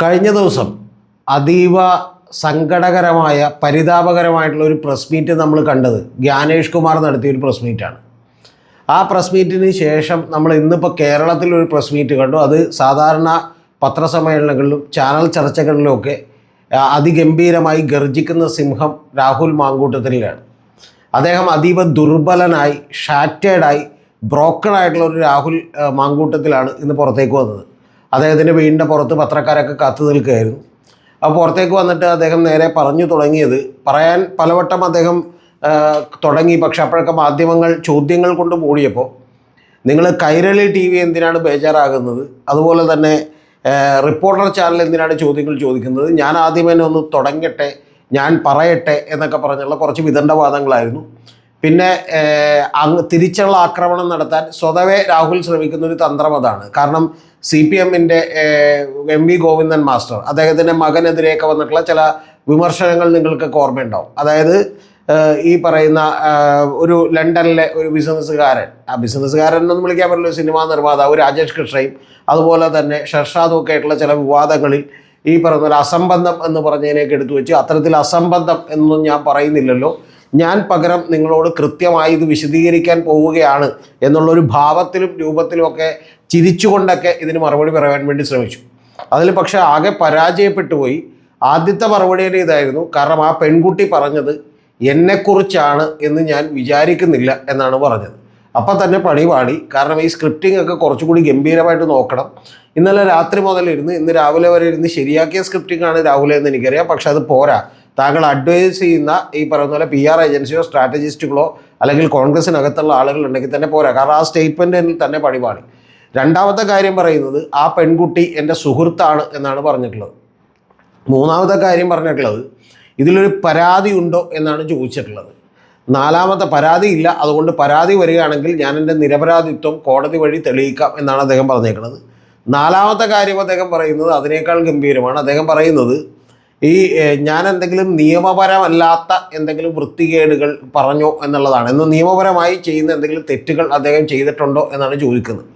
കഴിഞ്ഞ ദിവസം അതീവ സങ്കടകരമായ പരിതാപകരമായിട്ടുള്ള ഒരു പ്രസ് മീറ്റ് നമ്മൾ കണ്ടത്. ജ്ഞാനേഷ് കുമാർ നടത്തിയ ഒരു പ്രസ് മീറ്റാണ് ആ പ്രസ് മീറ്റിന് ശേഷം നമ്മൾ ഇന്നിപ്പോൾ കേരളത്തിൽ ഒരു പ്രസ് മീറ്റ് കണ്ടു. അത് സാധാരണ പത്രസമ്മേളനങ്ങളിലും ചാനൽ ചർച്ചകളിലുമൊക്കെ അതിഗംഭീരമായി ഗർജിക്കുന്ന സിംഹം രാഹുൽ മാങ്കൂട്ടത്തിലാണ്. അദ്ദേഹം അതീവ ദുർബലനായി ഷാറ്റേഡായി ബ്രോക്കൺ ആയിട്ടുള്ള ഒരു രാഹുൽ മാങ്കൂട്ടത്തിലാണ് ഇന്ന് പുറത്തേക്ക് വന്നത്. അദ്ദേഹത്തിന്റെ വീടിന്റെ പുറത്ത് പത്രക്കാരൊക്കെ കാത്തു നിൽക്കുകയായിരുന്നു. അപ്പോൾ പുറത്തേക്ക് വന്നിട്ട് അദ്ദേഹം നേരെ പറഞ്ഞു തുടങ്ങിയത് പറയാൻ പലവട്ടം അദ്ദേഹം തുടങ്ങി. പക്ഷെ അപ്പോഴൊക്കെ മാധ്യമങ്ങൾ ചോദ്യങ്ങൾ കൊണ്ട് മൂടിയപ്പോൾ നിങ്ങൾ കൈരളി ടി വി എന്തിനാണ് ബേജാറാകുന്നത്? അതുപോലെ തന്നെ റിപ്പോർട്ടർ ചാനൽ എന്തിനാണ് ചോദ്യങ്ങൾ ചോദിക്കുന്നത്? ഞാൻ ആദ്യം തന്നെ ഒന്ന് തുടങ്ങട്ടെ ഞാൻ പറയട്ടെ എന്നൊക്കെ പറഞ്ഞുള്ള കുറച്ച് വിദണ്ഡവാദങ്ങളായിരുന്നു. പിന്നെ തിരിച്ചുള്ള ആക്രമണം നടത്താൻ സ്വതവേ രാഹുൽ ശ്രമിക്കുന്ന ഒരു തന്ത്രം അതാണ്. കാരണം സി പി എമ്മിന്റെ എം വി ഗോവിന്ദൻ മാസ്റ്റർ അദ്ദേഹത്തിന്റെ മകനെതിരെയൊക്കെ വന്നിട്ടുള്ള ചില വിമർശനങ്ങൾ നിങ്ങൾക്ക് ഓർമ്മയുണ്ടാവും. അതായത് ഈ പറയുന്ന ഒരു ലണ്ടനിലെ ഒരു ബിസിനസ്സുകാരൻ ആ ബിസിനസ്സുകാരൻ എന്നൊന്നും വിളിക്കാൻ പറ്റില്ല സിനിമാ നിർമ്മാതാവ് രാജേഷ് കൃഷ്ണയും അതുപോലെ തന്നെ ഷർഷാദും ഒക്കെ ആയിട്ടുള്ള ചില വിവാദങ്ങളിൽ ഈ ഒരു അസംബന്ധം എന്ന് പറഞ്ഞതിനേക്ക് എടുത്തു വെച്ച് അത്തരത്തിൽ അസംബന്ധം എന്നൊന്നും ഞാൻ പറയുന്നില്ലല്ലോ. ഞാൻ പകരം നിങ്ങളോട് കൃത്യമായി ഇത് വിശദീകരിക്കാൻ പോവുകയാണ് എന്നുള്ളൊരു ഭാവത്തിലും രൂപത്തിലുമൊക്കെ ചിരിച്ചുകൊണ്ടൊക്കെ ഇതിന് മറുപടി പറയാൻ വേണ്ടി ശ്രമിച്ചു. അതിൽ പക്ഷേ ആകെ പരാജയപ്പെട്ടു പോയി. ആദ്യത്തെ മറുപടിയുടെ ഇതായിരുന്നു കാരണം ആ പെൺകുട്ടി പറഞ്ഞത് എന്നെക്കുറിച്ചാണ് എന്ന് ഞാൻ വിചാരിക്കുന്നില്ല എന്നാണ് പറഞ്ഞത്. അപ്പം തന്നെ പണി പാടി. കാരണം ഈ സ്ക്രിപ്റ്റിംഗ് ഒക്കെ കുറച്ചുകൂടി ഗംഭീരമായിട്ട് നോക്കണം. ഇന്നലെ രാത്രി മുതൽ ഇരുന്ന് ഇന്ന് രാവിലെ വരെ ഇരുന്ന് ശരിയാക്കിയ സ്ക്രിപ്റ്റിംഗ് ആണ് രാഹുലെന്ന് എനിക്കറിയാം. പക്ഷെ അത് പോരാ. താങ്കൾ അഡ്വൈസ് ചെയ്യുന്ന ഈ പറയുന്ന പോലെ പി ആർ ഏജൻസിയോ സ്ട്രാറ്റജിസ്റ്റുകളോ അല്ലെങ്കിൽ കോൺഗ്രസിനകത്തുള്ള ആളുകൾ ഉണ്ടെങ്കിൽ തന്നെ പോരാ. കാരണം ആ സ്റ്റേറ്റ്മെന്റിൽ തന്നെ പഴിപാടി രണ്ടാമത്തെ കാര്യം പറയുന്നത് ആ പെൺകുട്ടി എന്റെ സുഹൃത്താണ് എന്നാണ് പറഞ്ഞിട്ടുള്ളത്. മൂന്നാമത്തെ കാര്യം പറഞ്ഞിട്ടുള്ളത് ഇതിലൊരു പരാതി ഉണ്ടോ എന്നാണ് ചോദിച്ചിട്ടുള്ളത്. നാലാമത്തെ പരാതി ഇല്ല. അതുകൊണ്ട് പരാതി വരികയാണെങ്കിൽ ഞാൻ എന്റെ നിരപരാധിത്വം കോടതി വഴി തെളിയിക്കാം എന്നാണ് അദ്ദേഹം പറഞ്ഞേക്കുന്നത്. നാലാമത്തെ കാര്യം അദ്ദേഹം പറയുന്നത് അതിനേക്കാൾ ഗംഭീരമാണ്. അദ്ദേഹം പറയുന്നത് ഈ ഞാൻ എന്തെങ്കിലും നിയമപരമല്ലാത്ത എന്തെങ്കിലും വൃത്തികേടുകൾ പറഞ്ഞോ എന്നുള്ളതാണ്. എന്ന് നിയമപരമായി ചെയ്യുന്ന എന്തെങ്കിലും തെറ്റുകൾ അദ്ദേഹം ചെയ്തിട്ടുണ്ടോ എന്നാണ് ചോദിക്കുന്നത്.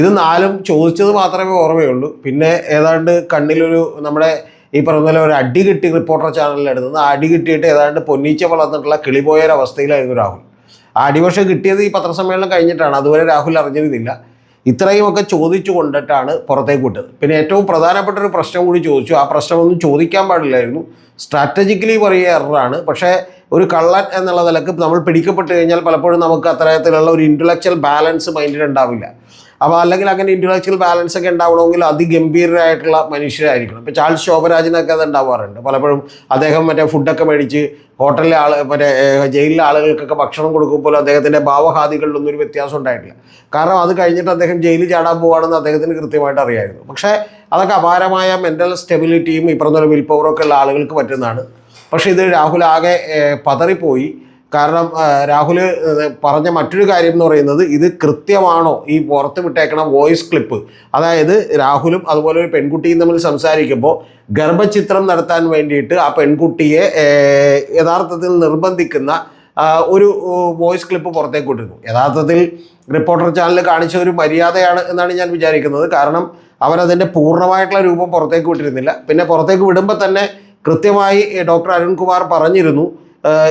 ഇത് നാലും ചോദിച്ചത് മാത്രമേ ഓർമ്മയുള്ളൂ. പിന്നെ ഏതാണ്ട് കണ്ണിലൊരു നമ്മുടെ ഈ പറഞ്ഞ പോലെ ഒരു അടി കിട്ടി റിപ്പോർട്ടർ ചാനലിൽ എടുത്തത് ആ അടി കിട്ടിയിട്ട് ഏതാണ്ട് പൊന്നീച്ച വളർന്നിട്ടുള്ള കിളിപോയൊരവസ്ഥയിലായിരുന്നു രാഹുൽ. ആ അടി പക്ഷേ കിട്ടിയത് ഈ പത്രസമ്മേളനം കഴിഞ്ഞിട്ടാണ്. അതുവരെ രാഹുൽ അറിഞ്ഞിരുന്നില്ല. ഇത്രയുമൊക്കെ ചോദിച്ചു കൊണ്ടിട്ടാണ് പുറത്തേക്ക് വിട്ടത്. പിന്നെ ഏറ്റവും പ്രധാനപ്പെട്ട ഒരു പ്രശ്നം കൂടി ചോദിച്ചു. ആ പ്രശ്നമൊന്നും ചോദിക്കാൻ പാടില്ലായിരുന്നു. സ്ട്രാറ്റജിക്കലി പറയുക എററാണ് പക്ഷേ ഒരു കള്ളൻ എന്നുള്ള നിലയ്ക്ക് നമ്മൾ പിടിക്കപ്പെട്ട് കഴിഞ്ഞാൽ പലപ്പോഴും നമുക്ക് അത്തരത്തിലുള്ള ഒരു ഇന്റലക്ച്വൽ ബാലൻസ് മൈൻഡിൽ ഉണ്ടാവില്ല. അപ്പോൾ അല്ലെങ്കിൽ അങ്ങനെ ഇന്റലക്ച്വൽ ബാലൻസ് ഒക്കെ ഉണ്ടാവണമെങ്കിൽ അതിഗംഭീരരായിട്ടുള്ള മനുഷ്യരായിരിക്കണം. ഇപ്പോൾ ചാൾസ് ശോഭരാജിനൊക്കെ അത് ഉണ്ടാവാറുണ്ട്. പലപ്പോഴും അദ്ദേഹം മറ്റേ ഫുഡൊക്കെ മേടിച്ച് ഹോട്ടലിലെ ആൾ മറ്റേ ജയിലിലെ ആളുകൾക്കൊക്കെ ഭക്ഷണം കൊടുക്കുമ്പോൾ അദ്ദേഹത്തിന്റെ ഭാവഹാദികളിലൊന്നും ഒരു വ്യത്യാസം ഉണ്ടായിട്ടില്ല. കാരണം അത് കഴിഞ്ഞിട്ട് അദ്ദേഹം ജയിലിൽ ചാടാൻ പോവുകയാണെന്ന് അദ്ദേഹത്തിന് കൃത്യമായിട്ട് അറിയായിരുന്നു. പക്ഷേ അതൊക്കെ അപാരമായ മെന്റൽ സ്റ്റെബിലിറ്റിയും ഈ പറഞ്ഞ വിൽ ഉള്ള ആളുകൾക്ക് പറ്റുന്നതാണ്. പക്ഷേ ഇത് രാഹുൽ ആകെ പതറിപ്പോയി. കാരണം രാഹുൽ പറഞ്ഞ മറ്റൊരു കാര്യം എന്ന് പറയുന്നത് ഇത് കൃത്യമാണോ ഈ പുറത്ത് വിട്ടേക്കണ വോയിസ് ക്ലിപ്പ്? അതായത് രാഹുലും അതുപോലെ ഒരു പെൺകുട്ടിയും തമ്മിൽ സംസാരിക്കുമ്പോൾ ഗർഭചിത്രം നടത്താൻ വേണ്ടിയിട്ട് ആ പെൺകുട്ടിയെ യഥാർത്ഥത്തിൽ നിർബന്ധിക്കുന്ന ഒരു വോയിസ് ക്ലിപ്പ് പുറത്തേക്ക് വിട്ടിരുന്നു യഥാർത്ഥത്തിൽ റിപ്പോർട്ടർ ചാനൽ കാണിച്ച ഒരു മര്യാദയാണ് എന്നാണ് ഞാൻ വിചാരിക്കുന്നത്. കാരണം അവരതിന്റെ പൂർണമായിട്ടുള്ള രൂപം പുറത്തേക്ക് വിട്ടിരുന്നില്ല. പിന്നെ പുറത്തേക്ക് വിടുമ്പോൾ തന്നെ കൃത്യമായി ഡോക്ടർ അരുൺകുമാർ പറഞ്ഞിരുന്നു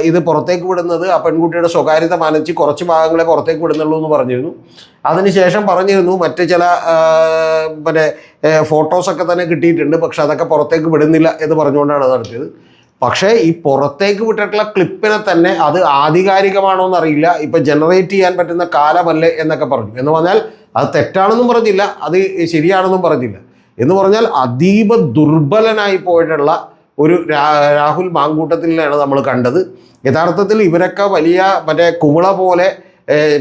ഇത് പുറത്തേക്ക് വിടുന്നത് ആ പെൺകുട്ടിയുടെ സ്വകാര്യത മാനിച്ച് കുറച്ച് ഭാഗങ്ങളെ പുറത്തേക്ക് വിടുന്നുള്ളൂ എന്ന് പറഞ്ഞിരുന്നു. അതിനുശേഷം പറഞ്ഞിരുന്നു മറ്റ് ചില പിന്നെ ഫോട്ടോസൊക്കെ തന്നെ കിട്ടിയിട്ടുണ്ട് പക്ഷെ അതൊക്കെ പുറത്തേക്ക് വിടുന്നില്ല എന്ന് പറഞ്ഞുകൊണ്ടാണ് നടത്തിയത്. പക്ഷേ ഈ പുറത്തേക്ക് വിട്ടിട്ടുള്ള ക്ലിപ്പിനെ തന്നെ അത് ആധികാരികമാണോ എന്നറിയില്ല. ഇപ്പം ജനറേറ്റ് ചെയ്യാൻ പറ്റുന്ന കാലമല്ലേ എന്നൊക്കെ പറഞ്ഞു. എന്ന് പറഞ്ഞാൽ അത് തെറ്റാണെന്നും പറഞ്ഞില്ല അത് ശരിയാണെന്നും പറഞ്ഞില്ല. എന്ന് പറഞ്ഞാൽ അതീവ ദുർബലനായി പോയിട്ടുള്ള ഒരു രാഹുൽ മാങ്കൂട്ടത്തിലാണ് നമ്മൾ കണ്ടത്. യഥാർത്ഥത്തിൽ ഇവരൊക്കെ വലിയ മറ്റേ കുമിള പോലെ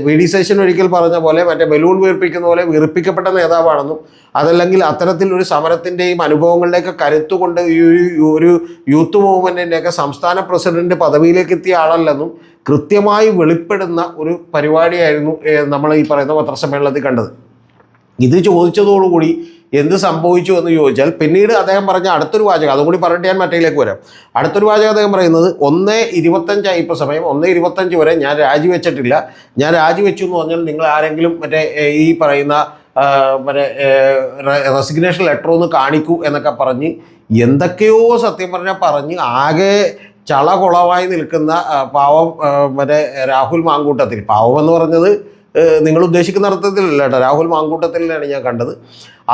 വി ഡി ശേഷൻ ഒരിക്കൽ പറഞ്ഞ പോലെ മറ്റേ ബലൂൺ വീർപ്പിക്കുന്ന പോലെ വീർപ്പിക്കപ്പെട്ട നേതാവാണെന്നും അതല്ലെങ്കിൽ അത്തരത്തിൽ ഒരു സമരത്തിന്റെയും അനുഭവങ്ങളിലേക്ക് കരുത്തുകൊണ്ട് ഈ ഒരു ഒരു യൂത്ത് മൂവ്മെന്റിന്റെയൊക്കെ സംസ്ഥാന പ്രസിഡന്റ് പദവിയിലേക്ക് എത്തിയ ആളല്ലെന്നും കൃത്യമായി വെളിപ്പെടുന്ന ഒരു പരിപാടിയായിരുന്നു നമ്മൾ ഈ പറയുന്ന പത്രസമ്മേളനത്തിൽ കണ്ടത്. ഇത് ചോദിച്ചതോടുകൂടി എന്ത് സംഭവിച്ചു എന്ന് ചോദിച്ചാൽ പിന്നീട് അദ്ദേഹം പറഞ്ഞ അടുത്തൊരു വാചകം അതും കൂടി പറഞ്ഞിട്ട് ഞാൻ മറ്റേലേക്ക് വരാം. അടുത്തൊരു വാചകം അദ്ദേഹം പറയുന്നത് ഒന്ന് ഇരുപത്തഞ്ചായി ഇപ്പോൾ സമയം ഒന്ന് ഇരുപത്തഞ്ച് വരെ ഞാൻ രാജിവെച്ചിട്ടില്ല. ഞാൻ രാജിവെച്ചു എന്ന് പറഞ്ഞാൽ നിങ്ങൾ ആരെങ്കിലും മറ്റേ ഈ പറയുന്ന മറ്റേ റെസിഗ്നേഷൻ ലെറ്റർ ഒന്ന് കാണിക്കൂ എന്നൊക്കെ പറഞ്ഞ് എന്തൊക്കെയോ സത്യം പറഞ്ഞാൽ പറഞ്ഞ് ആകെ ചള കുളമായി നിൽക്കുന്ന പാവം മറ്റേ രാഹുൽ മാങ്കൂട്ടത്തിൽ. പാവം എന്ന് പറഞ്ഞത് നിങ്ങൾ ഉദ്ദേശിക്കുന്ന അർത്ഥത്തിലല്ല കേട്ടോ. രാഹുൽ മാങ്കൂട്ടത്തിലാണ് ഞാൻ കണ്ടത്.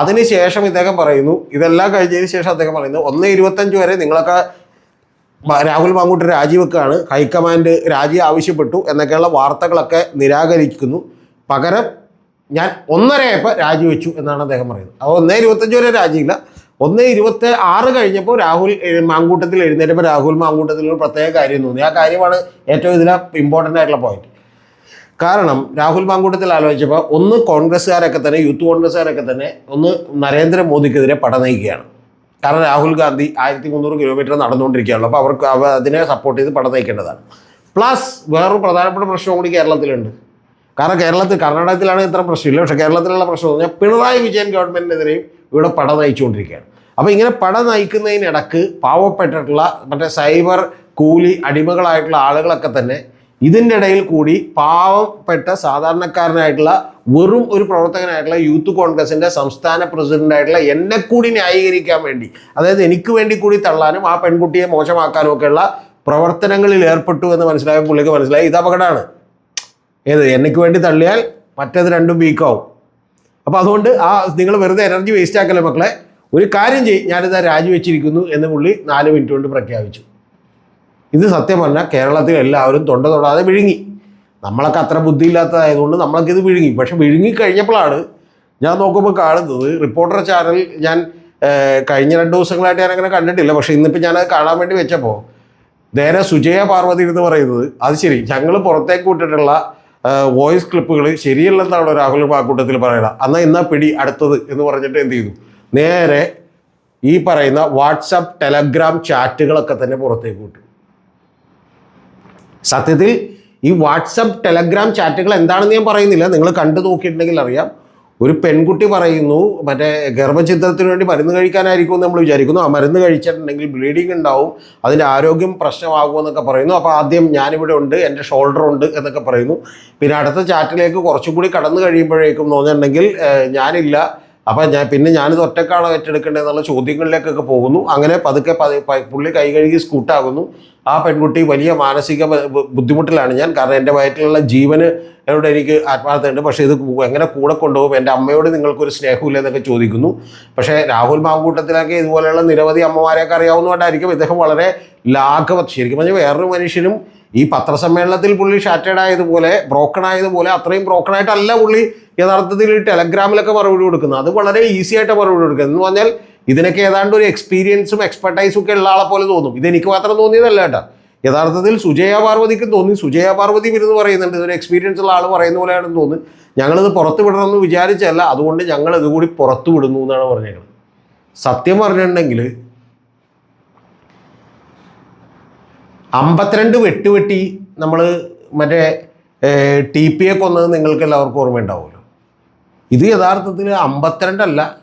അതിനുശേഷം ഇദ്ദേഹം പറയുന്നു ഇതെല്ലാം കഴിഞ്ഞതിന് ശേഷം അദ്ദേഹം പറയുന്നു ഒന്ന് ഇരുപത്തഞ്ച് വരെ നിങ്ങളൊക്കെ രാഹുൽ മാങ്കൂട്ട് രാജിവെക്കുകയാണ് ഹൈക്കമാൻഡ് രാജി ആവശ്യപ്പെട്ടു എന്നൊക്കെയുള്ള വാർത്തകളൊക്കെ നിരാകരിക്കുന്നു. പകരം ഞാൻ ഒന്നരയപ്പോൾ രാജിവെച്ചു എന്നാണ് അദ്ദേഹം പറയുന്നത്. അപ്പോൾ ഒന്നേ ഇരുപത്തഞ്ച് വരെ രാജിയില്ല. ഒന്ന് ഇരുപത്തി ആറ് കഴിഞ്ഞപ്പോൾ രാഹുൽ മാങ്കൂട്ടത്തിൽ എഴുന്നേറ്റപ്പോൾ രാഹുൽ മാങ്കൂട്ടത്തിൽ ഒരു പ്രത്യേക കാര്യം തോന്നി. ആ കാര്യമാണ് ഏറ്റവും ഇതിലെ ഇമ്പോർട്ടന്റ് ആയിട്ടുള്ള പോയിന്റ് കാരണം രാഹുൽ മാങ്കൂട്ടത്തിൽ ആലോചിച്ചപ്പോൾ ഒന്ന് കോൺഗ്രസ്സുകാരൊക്കെ തന്നെ യൂത്ത് കോൺഗ്രസ്സുകാരൊക്കെ തന്നെ ഒന്ന് നരേന്ദ്രമോദിക്കെതിരെ പട നയിക്കുകയാണ്. കാരണം രാഹുൽ ഗാന്ധി ആയിരത്തി മുന്നൂറ് കിലോമീറ്റർ നടന്നുകൊണ്ടിരിക്കുകയാണല്ലോ അപ്പോൾ അവർക്ക് അവ അതിനെ സപ്പോർട്ട് ചെയ്ത് പട നയിക്കേണ്ടതാണ്. പ്ലസ് വേറൊരു പ്രധാനപ്പെട്ട പ്രശ്നം കൂടി കേരളത്തിലുണ്ട്. കാരണം കേരളത്തിൽ കർണാടകത്തിലാണ് ഇത്ര പ്രശ്നമില്ല. പക്ഷേ കേരളത്തിലുള്ള പ്രശ്നം പറഞ്ഞാൽ പിണറായി വിജയൻ ഗവൺമെന്റിനെതിരെയും ഇവിടെ പട നയിച്ചുകൊണ്ടിരിക്കുകയാണ്. അപ്പോൾ ഇങ്ങനെ പട നയിക്കുന്നതിനിടക്ക് പാവപ്പെട്ടിട്ടുള്ള മറ്റേ സൈബർ കൂലി അടിമകളായിട്ടുള്ള ആളുകളൊക്കെ തന്നെ ഇതിന്റെ ഇടയിൽ കൂടി പാവപ്പെട്ട സാധാരണക്കാരനായിട്ടുള്ള വെറും ഒരു പ്രവർത്തകനായിട്ടുള്ള യൂത്ത് കോൺഗ്രസിന്റെ സംസ്ഥാന പ്രസിഡന്റായിട്ടുള്ള എന്നെ കൂടി ന്യായീകരിക്കാൻ വേണ്ടി അതായത് എനിക്ക് വേണ്ടി കൂടി തള്ളാനും ആ പെൺകുട്ടിയെ മോശമാക്കാനും ഒക്കെയുള്ള പ്രവർത്തനങ്ങളിൽ ഏർപ്പെട്ടു എന്ന് മനസ്സിലായ പുള്ളിക്ക് മനസ്സിലായി. ഇത് അപകടമാണ്. ഏത്? എനിക്ക് വേണ്ടി തള്ളിയാൽ മറ്റേത് രണ്ടും വീക്കാവും അപ്പോൾ അതുകൊണ്ട് ആ നിങ്ങൾ വെറുതെ എനർജി വേസ്റ്റ് ആക്കല്ലേ മക്കളെ? ഒരു കാര്യം ചെയ്യും ഞാനിതാ രാജിവെച്ചിരിക്കുന്നു എന്ന് പുള്ളി നാല് മിനിറ്റ് കൊണ്ട് പ്രഖ്യാപിച്ചു. ഇത് സത്യം പറഞ്ഞാൽ കേരളത്തിൽ എല്ലാവരും തൊണ്ട തൊടാതെ വിഴുങ്ങി. നമ്മളൊക്കെ അത്ര ബുദ്ധിയില്ലാത്തതായതുകൊണ്ട് നമ്മളൊക്കെ ഇത് വിഴുങ്ങി. പക്ഷെ വിഴുങ്ങിക്കഴിഞ്ഞപ്പോഴാണ് ഞാൻ നോക്കുമ്പോൾ കാണുന്നത് റിപ്പോർട്ടർ ചാനൽ ഞാൻ കഴിഞ്ഞ രണ്ട് ദിവസങ്ങളായിട്ട് ഞാൻ അങ്ങനെ കണ്ടിട്ടില്ല. പക്ഷെ ഇന്നിപ്പോൾ ഞാനത് കാണാൻ വേണ്ടി വെച്ചപ്പോൾ നേരെ സുജയ പാർവതി എന്ന് പറയുന്നത് അത് ശരി ഞങ്ങൾ പുറത്തേക്ക് വിട്ടിട്ടുള്ള വോയിസ് ക്ലിപ്പുകൾ ശരിയല്ലെന്നാണ് രാഹുൽ മാക്കൂട്ടത്തിൽ പറയുന്നത്. എന്നാൽ ഇന്നാ പിടി അടുത്തത്? എന്ന് പറഞ്ഞിട്ട് എന്ത് ചെയ്തു? നേരെ ഈ പറയുന്ന വാട്സപ്പ് ടെലഗ്രാം ചാറ്റുകളൊക്കെ തന്നെ പുറത്തേക്ക് വിട്ടു. സത്യത്തിൽ ഈ വാട്സപ്പ് ടെലഗ്രാം ചാറ്റുകൾ എന്താണെന്ന് ഞാൻ പറയുന്നില്ല. നിങ്ങൾ കണ്ടു നോക്കിയിട്ടുണ്ടെങ്കിൽ അറിയാം. ഒരു പെൺകുട്ടി പറയുന്നു മറ്റേ ഗർഭചിത്രത്തിന് വേണ്ടി മരുന്ന് കഴിക്കാനായിരിക്കും നമ്മൾ വിചാരിക്കുന്നു. ആ മരുന്ന് കഴിച്ചിട്ടുണ്ടെങ്കിൽ ബ്ലീഡിങ് ഉണ്ടാവും അതിന്റെ ആരോഗ്യം പ്രശ്നമാകുമെന്നൊക്കെ പറയുന്നു. അപ്പോൾ ആദ്യം ഞാനിവിടെ ഉണ്ട് എന്റെ ഷോൾഡർ ഉണ്ട് എന്നൊക്കെ പറയുന്നു. പിന്നെ അടുത്ത ചാറ്റിലേക്ക് കുറച്ചും കൂടി കടന്നു കഴിയുമ്പോഴേക്കും എന്ന് പറഞ്ഞിട്ടുണ്ടെങ്കിൽ ഞാനില്ല. അപ്പം ഞാൻ പിന്നെ ഞാനിത് ഒറ്റക്കാണോ ഏറ്റെടുക്കേണ്ടതെന്നുള്ള ചോദ്യങ്ങളിലേക്കൊക്കെ പോകുന്നു. അങ്ങനെ പതുക്കെ പുള്ളി കൈ കഴുകി സ്കൂട്ടാകുന്നു. ആ പെൺകുട്ടി വലിയ മാനസിക ബുദ്ധിമുട്ടിലാണ് ഞാൻ. കാരണം എന്റെ വയറ്റിലുള്ള ജീവന് എന്നോട് എനിക്ക് ആത്മാർത്ഥമുണ്ട് പക്ഷേ ഇത് എങ്ങനെ കൂടെ കൊണ്ടുപോകും? എന്റെ അമ്മയോട് നിങ്ങൾക്കൊരു സ്നേഹമില്ല എന്നൊക്കെ ചോദിക്കുന്നു. പക്ഷേ രാഹുൽ മാങ്കൂട്ടത്തിലൊക്കെ ഇതുപോലെയുള്ള നിരവധി അമ്മമാരെയൊക്കെ അറിയാവുന്നതുകൊണ്ടായിരിക്കും ഇദ്ദേഹം വളരെ ലാഘവ. ശരിക്കും പറഞ്ഞാൽ വേറൊരു മനുഷ്യനും ഈ പത്രസമ്മേളനത്തിൽ പുള്ളി ഷാറ്റേഡ് ആയതുപോലെ ബ്രോക്കൺ ആയതുപോലെ അത്രയും ബ്രോക്കൺ ആയിട്ടല്ല പുള്ളി യഥാർത്ഥത്തിൽ ടെലഗ്രാമിലൊക്കെ മറുപടി കൊടുക്കുന്നത്. അത് വളരെ ഈസി ആയിട്ട് മറുപടി കൊടുക്കുന്നത്. എന്ന് പറഞ്ഞാൽ ഇതിനൊക്കെ ഏതാണ്ട് ഒരു എക്സ്പീരിയൻസും എക്സ്പെർട്ടൈസും ഒക്കെ ഉള്ള ആളെ പോലെ തോന്നും. ഇതെനിക്ക് മാത്രം തോന്നിയതല്ല കേട്ടോ. യഥാർത്ഥത്തിൽ സുജയ പാർവതിക്കും തോന്നി. സുജയ പാർവതി ഇരുന്ന് പറയുന്നുണ്ട്. ഇതൊരു എക്സ്പീരിയൻസ് ഉള്ള ആൾ പറയുന്ന പോലെയാണെന്ന് തോന്നുന്നു ഞങ്ങളിത് പുറത്ത് വിടണമെന്ന് വിചാരിച്ചല്ല അതുകൊണ്ട് ഞങ്ങൾ ഇതുകൂടി പുറത്തുവിടുന്നു എന്നാണ് പറഞ്ഞേക്കുന്നത്. സത്യം പറഞ്ഞിട്ടുണ്ടെങ്കിൽ അമ്പത്തിരണ്ട് വെട്ടുവെട്ടി നമ്മൾ മറ്റേ ടി പി എ കൊന്നത് നിങ്ങൾക്ക് എല്ലാവർക്കും ഓർമ്മയുണ്ടാവുമല്ലോ. ഇത് യഥാർത്ഥത്തിൽ അമ്പത്തിരണ്ടല്ല.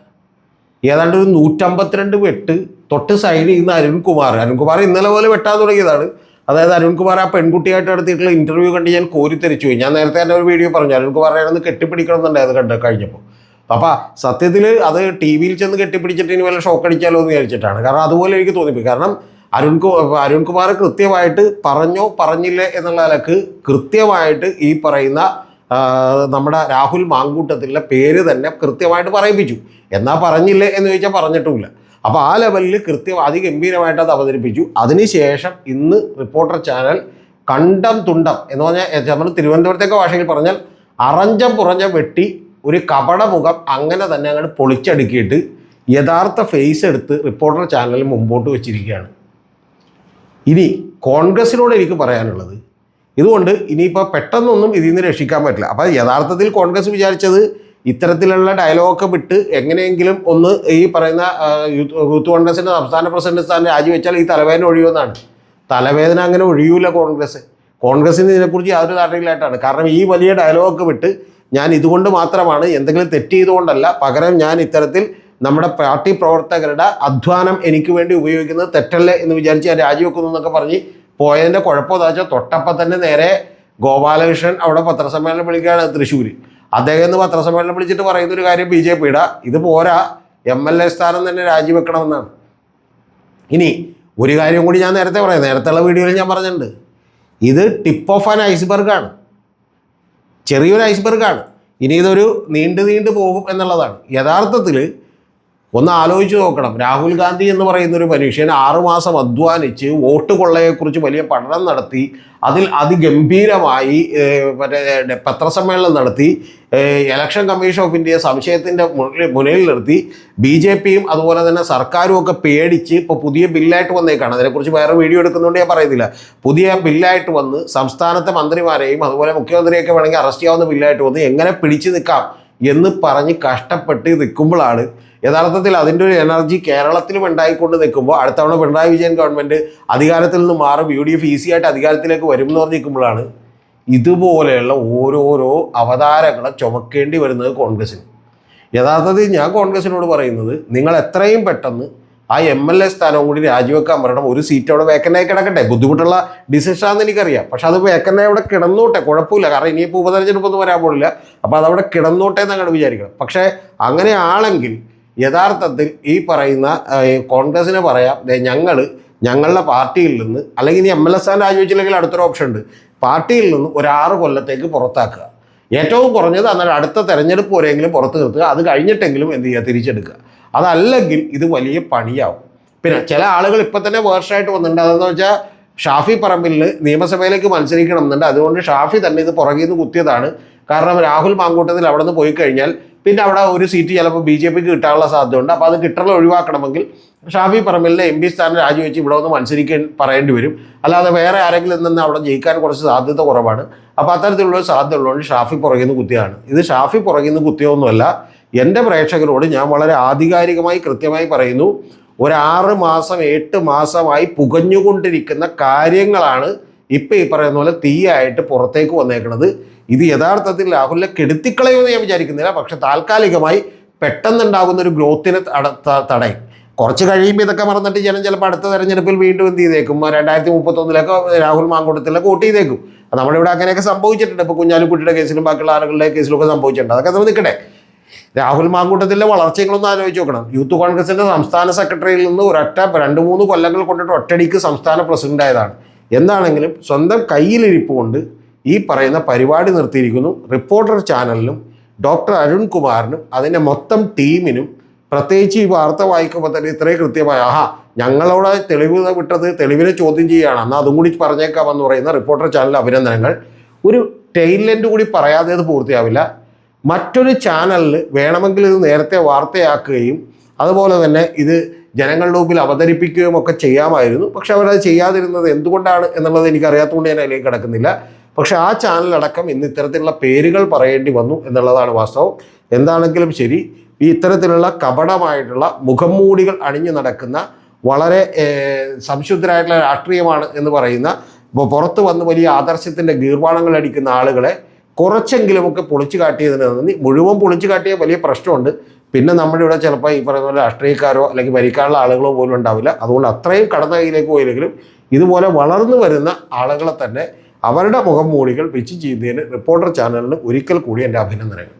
ഏതാണ്ട് ഒരു നൂറ്റമ്പത്തിരണ്ട് വെട്ട് തൊട്ട് സൈൻ ചെയ്യുന്ന അരുൺകുമാർ. അരുൺകുമാർ ഇന്നലെ പോലെ വെട്ടാൻ തുടങ്ങിയതാണ്. അതായത് അരുൺകുമാർ ആ പെൺകുട്ടിയായിട്ട് നടത്തിയിട്ടുള്ള ഇന്റർവ്യൂ കണ്ട് ഞാൻ കോരിത്തെരിച്ചു പോയി. ഞാൻ നേരത്തെ തന്നെ ഒരു വീഡിയോ പറഞ്ഞു. അരുൺകുമാറിനെ കെട്ടിപ്പിടിക്കണം എന്നുണ്ടായത് കണ്ട് കഴിഞ്ഞപ്പോൾ അപ്പം സത്യത്തിൽ അത് ടി വിയിൽ ചെന്ന് കെട്ടിപ്പിടിച്ചിട്ട് ഇനി വല്ല ഷോക്ക് അടിച്ചാലോ എന്ന് വിചാരിച്ചിട്ടാണ്. കാരണം അതുപോലെ എനിക്ക് തോന്നിപ്പോയി. കാരണം അരുൺകു അരുൺകുമാർ കൃത്യമായിട്ട് പറഞ്ഞോ പറഞ്ഞില്ലേ എന്നുള്ള നിലയ്ക്ക് കൃത്യമായിട്ട് ഈ പറയുന്ന നമ്മുടെ രാഹുൽ മാങ്കൂട്ടത്തിലെ പേര് തന്നെ കൃത്യമായിട്ട് പറയിപ്പിച്ചു. എന്നാൽ പറഞ്ഞില്ലേ എന്ന് ചോദിച്ചാൽ പറഞ്ഞിട്ടുമില്ല. അപ്പോൾ ആ ലെവലിൽ കൃത്യം അതിഗംഭീരമായിട്ട് അത് അവതരിപ്പിച്ചു. അതിനുശേഷം ഇന്ന് റിപ്പോർട്ടർ ചാനൽ കണ്ടം തുണ്ടം എന്ന് പറഞ്ഞാൽ നമ്മൾ തിരുവനന്തപുരത്തേക്ക് ഭാഷയിൽ പറഞ്ഞാൽ അറഞ്ചം പുറഞ്ഞം വെട്ടി ഒരു കപട മുഖം അങ്ങനെ തന്നെ അങ്ങോട്ട് പൊളിച്ചടുക്കിയിട്ട് യഥാർത്ഥ ഫേസ് എടുത്ത് റിപ്പോർട്ടർ ചാനൽ മുമ്പോട്ട് വെച്ചിരിക്കുകയാണ്. ഇനി കോൺഗ്രസിനോട് എനിക്ക് പറയാനുള്ളത്. ഇതുകൊണ്ട് ഇനിയിപ്പോൾ പെട്ടെന്നൊന്നും ഇതിൽ നിന്ന് രക്ഷിക്കാൻ പറ്റില്ല. അപ്പോൾ യഥാർത്ഥത്തിൽ കോൺഗ്രസ് വിചാരിച്ചത് ഇത്തരത്തിലുള്ള ഡയലോഗൊക്കെ വിട്ട് എങ്ങനെയെങ്കിലും ഒന്ന് ഈ പറയുന്ന യൂത്ത് കോൺഗ്രസിന്റെ സംസ്ഥാന പ്രസിഡന്റ് സ്ഥാനം രാജിവെച്ചാൽ ഈ തലവേദന ഒഴിയുമെന്നാണ്. തലവേദന അങ്ങനെ ഒഴിയൂല കോൺഗ്രസ്. കോൺഗ്രസിന് ഇതിനെക്കുറിച്ച് യാതൊരു ധാരണയിലായിട്ടാണ് കാരണം ഈ വലിയ ഡയലോഗൊക്കെ വിട്ട് ഞാൻ ഇതുകൊണ്ട് മാത്രമാണ് എന്തെങ്കിലും തെറ്റ് ചെയ്തുകൊണ്ടല്ല പകരം ഞാൻ ഇത്തരത്തിൽ നമ്മുടെ പാർട്ടി പ്രവർത്തകരുടെ അധ്വാനം എനിക്ക് വേണ്ടി ഉപയോഗിക്കുന്നത് തെറ്റല്ലേ എന്ന് വിചാരിച്ച് ഞാൻ രാജിവെക്കുന്നു എന്നൊക്കെ പറഞ്ഞ് പോയതിന്റെ കുഴപ്പം എന്താ വെച്ചാൽ തൊട്ടപ്പം തന്നെ നേരെ ഗോപാലകൃഷ്ണൻ അവിടെ പത്രസമ്മേളനം വിളിക്കുകയാണ് തൃശ്ശൂർ അദ്ദേഹം ഇന്ന് പത്രസമ്മേളനം വിളിച്ചിട്ട് പറയുന്ന ഒരു കാര്യം ബി ജെ പിയുടെ ഇത് പോരാ. എം എൽ എ സ്ഥാനം തന്നെ രാജിവെക്കണമെന്നാണ്. ഇനി ഒരു കാര്യം കൂടി ഞാൻ നേരത്തെ പറയാം. നേരത്തെയുള്ള വീഡിയോയിൽ ഞാൻ പറഞ്ഞിട്ടുണ്ട്. ഇത് ടിപ്പ് ഓഫ് ആൻ ഐസ്ബർഗാണ് ചെറിയൊരു ഐസ്ബർഗാണ് ഇനി ഇതൊരു നീണ്ടു നീണ്ടു പോകും എന്നുള്ളതാണ്. യഥാർത്ഥത്തിൽ ഒന്ന് ആലോചിച്ച് നോക്കണം. രാഹുൽ ഗാന്ധി എന്ന് പറയുന്ന ഒരു മനുഷ്യൻ ആറുമാസം അധ്വാനിച്ച് വോട്ട് കൊള്ളയെക്കുറിച്ച് വലിയ പഠനം നടത്തി അതിൽ അതിഗംഭീരമായി മറ്റേ പത്രസമ്മേളനം നടത്തി ഇലക്ഷൻ കമ്മീഷൻ ഓഫ് ഇന്ത്യയെ സംശയത്തിന്റെ മുന്നിൽ നിർത്തി. ബി ജെ പിയും അതുപോലെ തന്നെ സർക്കാരും ഒക്കെ പേടിച്ച് ഇപ്പോൾ പുതിയ ബില്ലായിട്ട് വന്നേക്കാണ്. അതിനെക്കുറിച്ച് വേറെ വീഡിയോ എടുക്കുന്നതുകൊണ്ട് ഞാൻ പറയുന്നില്ല. പുതിയ ബില്ലായിട്ട് വന്ന് സംസ്ഥാനത്തെ മന്ത്രിമാരെയും അതുപോലെ മുഖ്യമന്ത്രിയൊക്കെ വേണമെങ്കിൽ അറസ്റ്റ് ചെയ്യാവുന്ന ബില്ലായിട്ട് വന്ന് എങ്ങനെ പിടിച്ചു നിൽക്കാം? എന്ന് പറഞ്ഞ് കഷ്ടപ്പെട്ട് നിൽക്കുമ്പോഴാണ് യഥാർത്ഥത്തിൽ അതിന്റെ ഒരു എനർജി കേരളത്തിലും ഉണ്ടായിക്കൊണ്ട് നിൽക്കുമ്പോൾ അടുത്ത തവണ പിണറായി വിജയൻ ഗവൺമെന്റ് അധികാരത്തിൽ നിന്ന് മാറും യു ഡി എഫ് ഈസി ആയിട്ട് അധികാരത്തിലേക്ക് വരും എന്ന് പറഞ്ഞ് നിൽക്കുമ്പോഴാണ് ഇതുപോലെയുള്ള ഓരോരോ അവതാരങ്ങളെ ചുമക്കേണ്ടി വരുന്നത് കോൺഗ്രസ്സിന്. യഥാർത്ഥത്തിൽ ഞാൻ കോൺഗ്രസിനോട് പറയുന്നത് നിങ്ങൾ എത്രയും പെട്ടെന്ന് ആ എം എൽ എ സ്ഥാനം കൂടി രാജിവെക്കാൻ പറയണം. ഒരു സീറ്റ് അവിടെ വേക്കനായി കിടക്കട്ടെ. ബുദ്ധിമുട്ടുള്ള ഡിസിഷനാണെന്ന് എനിക്കറിയാം. പക്ഷെ അത് വേക്കനായി അവിടെ കിടന്നോട്ടെ. കുഴപ്പമില്ല. കാരണം ഇനിയിപ്പോൾ ഉപതെരഞ്ഞെടുപ്പൊന്നും വരാൻ പോലില്ല അപ്പോൾ അതവിടെ കിടന്നോട്ടെ എന്ന് അങ്ങോട്ട് വിചാരിക്കണം. പക്ഷേ അങ്ങനെയാണെങ്കിൽ യഥാർത്ഥത്തിൽ ഈ പറയുന്ന കോൺഗ്രസിന് പറയാം ഞങ്ങൾ ഞങ്ങളുടെ പാർട്ടിയിൽ നിന്ന് അല്ലെങ്കിൽ ഇനി എം എൽ എ സ്ഥാനം രാജിവെച്ചില്ലെങ്കിൽ അടുത്തൊരു ഓപ്ഷൻ ഉണ്ട്. പാർട്ടിയിൽ നിന്ന് ഒരു ആറ് കൊല്ലത്തേക്ക് പുറത്താക്കുക. ഏറ്റവും കുറഞ്ഞത് അന്നേരം അടുത്ത തെരഞ്ഞെടുപ്പ് വരെയെങ്കിലും പുറത്ത് നിർത്തുക. അത് കഴിഞ്ഞിട്ടെങ്കിലും എന്ത് ചെയ്യുക? തിരിച്ചെടുക്കുക. അതല്ലെങ്കിൽ ഇത് വലിയ പണിയാവും. പിന്നെ ചില ആളുകൾ ഇപ്പം തന്നെ വേർഷായിട്ട് വന്നിട്ടുണ്ട്. അതെന്ന് വെച്ചാൽ ഷാഫി പറമ്പിലിന് നിയമസഭയിലേക്ക് മത്സരിക്കണം എന്നുണ്ട് അതുകൊണ്ട് ഷാഫി തന്നെ ഇത് പുറകിൽ നിന്ന് കുത്തിയതാണ്. കാരണം രാഹുൽ മാങ്കൂട്ടത്തിൽ അവിടെ നിന്ന് പോയി കഴിഞ്ഞാൽ പിന്നെ അവിടെ ഒരു സീറ്റ് ചിലപ്പോൾ ബി ജെ പിക്ക് കിട്ടാനുള്ള സാധ്യതയുണ്ട്. അപ്പോൾ അത് കിട്ടൽ ഒഴിവാക്കണമെങ്കിൽ ഷാഫി പറമ്പിലിന്റെ എം പി സ്ഥാനം രാജിവെച്ച് ഇവിടെ ഒന്ന് മത്സരിക്കാൻ പറയേണ്ടി വരും. അല്ലാതെ വേറെ ആരെങ്കിലും നിന്ന് അവിടെ ജയിക്കാൻ കുറച്ച് സാധ്യത കുറവാണ്. അപ്പോൾ അത്തരത്തിലുള്ള സാധ്യത ഉള്ളതുകൊണ്ട് ഷാഫി പുറകിൽ നിന്ന് കുത്തിയതാണ്. ഇത് ഷാഫി പുറകിൽ നിന്ന് കുത്തിയൊന്നുമല്ല എന്റെ പ്രേക്ഷകരോട് ഞാൻ വളരെ ആധികാരികമായി കൃത്യമായി പറയുന്നു ഒരു ആറ് മാസം എട്ട് മാസമായി പുകഞ്ഞുകൊണ്ടിരിക്കുന്ന കാര്യങ്ങളാണ് ഇപ്പം ഈ പറയുന്ന പോലെ തീയായിട്ട് പുറത്തേക്ക് വന്നേക്കുന്നത് ഇത് യഥാർത്ഥത്തിൽ രാഹുലിനെ കെടുത്തിക്കളയുമെന്ന് ഞാൻ വിചാരിക്കുന്നില്ല പക്ഷെ താൽക്കാലികമായി പെട്ടെന്നുണ്ടാകുന്ന ഒരു ഗ്രോത്തിനെ തടയും. കുറച്ച് കഴിയുമ്പോൾ ഇതൊക്കെ മറന്നിട്ട് ജനം ചിലപ്പോൾ അടുത്ത തെരഞ്ഞെടുപ്പിൽ വീണ്ടും എന്ത് ചെയ്തേക്കും? രണ്ടായിരത്തി മുപ്പത്തൊന്നിലൊക്കെ രാഹുൽ മാങ്കൂട്ടത്തിലൊക്കെ വോട്ട് ചെയ്തേക്കും. നമ്മുടെ ഇവിടെ അങ്ങനെയൊക്കെ സംഭവിച്ചിട്ടുണ്ട്. ഇപ്പോൾ കുഞ്ഞാലിക്കുട്ടിയുടെ കേസിലും ബാക്കിയുള്ള ആളുകളുടെ കേസിലൊക്കെ സംഭവിച്ചിട്ടുണ്ട്. അതൊക്കെ നമ്മൾ നിൽക്കട്ടെ. രാഹുൽ മാങ്കൂട്ടത്തിന്റെ വളർച്ചകളൊന്നും ആലോചിച്ച് നോക്കണം. യൂത്ത് കോൺഗ്രസിന്റെ സംസ്ഥാന സെക്രട്ടറിയിൽ നിന്ന് ഒരൊറ്റ രണ്ട് മൂന്ന് കൊല്ലങ്ങൾ കൊണ്ടിട്ട് ഒറ്റടിക്ക് സംസ്ഥാന പ്രസിഡന്റ് ആയതാണ്. എന്താണെങ്കിലും സ്വന്തം കയ്യിലിരിപ്പ് കൊണ്ട് ഈ പറയുന്ന പരിപാടി നിർത്തിയിരിക്കുന്നു. റിപ്പോർട്ടർ ചാനലിനും ഡോക്ടർ അരുൺ കുമാറിനും അതിന്റെ മൊത്തം ടീമിനും പ്രത്യേകിച്ച് ഈ വാർത്ത വായിക്കുമ്പോൾ തന്നെ ഇത്രയും കൃത്യമായ ആഹാ ഞങ്ങളോട് തെളിവ് വിട്ടത് തെളിവിനെ ചോദ്യം ചെയ്യുകയാണ്. എന്നാൽ അതും കൂടി പറഞ്ഞേക്കാമെന്ന് പറയുന്ന റിപ്പോർട്ടർ ചാനൽ അഭിനന്ദനങ്ങൾ. ഒരു ടെയിലെൻഡ് കൂടി പറയാതെ അത് പൂർത്തിയാവില്ല. മറ്റൊരു ചാനലിൽ വേണമെങ്കിൽ ഇത് നേരത്തെ വാർത്തയാക്കുകയും അതുപോലെ തന്നെ ഇത് ജനങ്ങളുടെ മുമ്പിൽ അവതരിപ്പിക്കുകയും ഒക്കെ ചെയ്യാമായിരുന്നു. പക്ഷെ അവരത് ചെയ്യാതിരുന്നത് എന്തുകൊണ്ടാണ് എന്നുള്ളത് എനിക്കറിയാത്തതുകൊണ്ട് ഞാൻ അതിലേക്ക് കിടക്കുന്നില്ല. പക്ഷെ ആ ചാനലടക്കം ഇന്ന് ഇത്തരത്തിലുള്ള പേരുകൾ പറയേണ്ടി വന്നു എന്നുള്ളതാണ് വാസ്തവം. എന്താണെങ്കിലും ശരി ഈ ഇത്തരത്തിലുള്ള കപടമായിട്ടുള്ള മുഖംമൂടികൾ അണിഞ്ഞു നടക്കുന്ന വളരെ സംശുദ്ധരായിട്ടുള്ള രാഷ്ട്രീയമാണ് എന്ന് പറയുന്ന ഇപ്പോൾ പുറത്ത് വന്ന് വലിയ ആദർശത്തിന്റെ ഗീർവാണങ്ങൾ അടിക്കുന്ന ആളുകളെ കുറച്ചെങ്കിലുമൊക്കെ പൊളിച്ചു കാട്ടിയതിന് മുഴുവൻ പൊളിച്ചു കാട്ടിയ വലിയ പ്രശ്നമുണ്ട്. പിന്നെ നമ്മുടെ ഇവിടെ ചിലപ്പോൾ ഈ പറയുന്ന പോലെ രാഷ്ട്രീയക്കാരോ അല്ലെങ്കിൽ ഭരിക്കാനുള്ള ആളുകളോ പോലും ഉണ്ടാവില്ല. അതുകൊണ്ട് അത്രയും കടന്ന കയ്യിലേക്ക് പോയില്ലെങ്കിലും ഇതുപോലെ വളർന്നു വരുന്ന ആളുകളെ തന്നെ അവരുടെ മുഖം മൂടികൾ വെച്ച് ചെയ്യുന്നതിന് റിപ്പോർട്ടർ ചാനലിന് ഒരിക്കൽ കൂടി എന്റെ അഭിനന്ദനങ്ങൾ.